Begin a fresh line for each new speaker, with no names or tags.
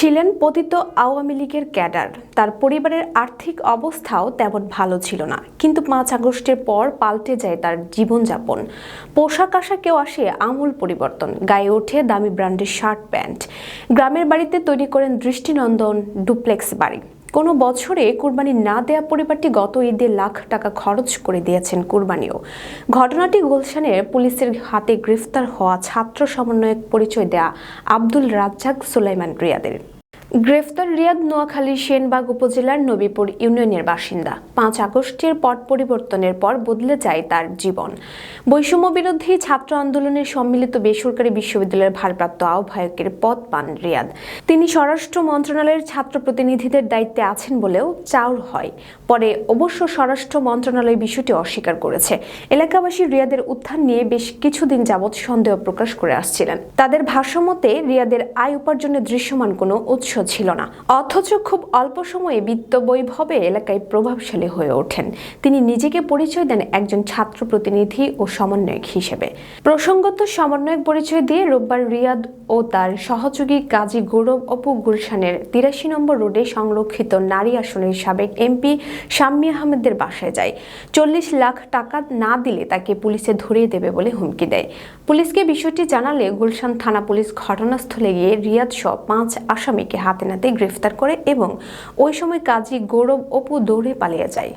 ছিলেন পতিত আওয়ামী লীগের ক্যাডার। তার পরিবারের আর্থিক অবস্থাও তেমন ভালো ছিল না। কিন্তু পাঁচ আগস্টের পর পাল্টে যায় তার জীবনযাপন। পোশাক আশাকেও আসে আমূল পরিবর্তন। গায়ে ওঠে দামি ব্র্যান্ডের শার্ট প্যান্ট। গ্রামের বাড়িতে তৈরি করেন দৃষ্টিনন্দন ডুপ্লেক্স বাড়ি। কোনো বছরে কুরবানি না দেয়া পরিবারটি গত ঈদে লাখ টাকা খরচ করে দিয়েছেন কুরবানিও। ঘটনাটি গুলশানের পুলিশের হাতে গ্রেফতার হওয়া ছাত্র সমন্বয়ক পরিচয় দেয়া আব্দুল রাজ্জাক সুলাইমান রিয়াদের। গ্রেফতার রিয়াদ নোয়াখালীর সেনবাগ উপজেলার নবীপুর ইউনিয়নের বাসিন্দা। পাঁচ আগস্টের পট পরিবর্তনের পর বদলে যায় তার জীবন। বৈষম্য বিরোধী ছাত্র আন্দোলনের সম্মিলিত বেসরকারি বিশ্ববিদ্যালয়ের ভারপ্রাপ্ত আহ্বায়কের পদ পান রিয়াদ। তিনি স্বরাষ্ট্র মন্ত্রণালয়ের ছাত্র প্রতিনিধিদের দায়িত্বে আছেন বলেও চাউর হয়। পরে অবশ্য স্বরাষ্ট্র মন্ত্রণালয় বিষয়টি অস্বীকার করেছে। এলাকাবাসী রিয়াদের উত্থান নিয়ে বেশ কিছুদিন যাবৎ সন্দেহ প্রকাশ করে আসছিলেন। তাদের ভাষ্যমতে রিয়াদের আয় উপার্জনের দৃশ্যমান কোনো উৎস ছিল না। অথচ খুব অল্প সময়ে বিত্ত বৈভবে এলাকায় প্রভাবশালী হয়ে ওঠেন। তিনি নিজেকে পরিচয় দেন একজন ছাত্র প্রতিনিধি ও সমন্বয়ক হিসেবে। প্রসঙ্গত সমন্বয়ক পরিচয় দিয়ে রোববার রিয়াদ ও তার সহযোগী কাজী গৌরব অপু গুলশানের তিরাশি নম্বর রোডে সংরক্ষিত নারী আসনের সাবেক এমপি শাম্মী আহমেদের বাসায় যায়। চল্লিশ লাখ টাকা না দিলে তাকে পুলিশে ধরিয়ে দেবে বলে হুমকি দেয়। পুলিশকে বিষয়টি জানালে গুলশান থানা পুলিশ ঘটনাস্থলে গিয়ে রিয়াদ সহ পাঁচ আসামিকে হাতে নাতে গ্রেফতার করে এবং ওই সময় কাজী গৌরব অপু দৌড়ে পালিয়ে যায়।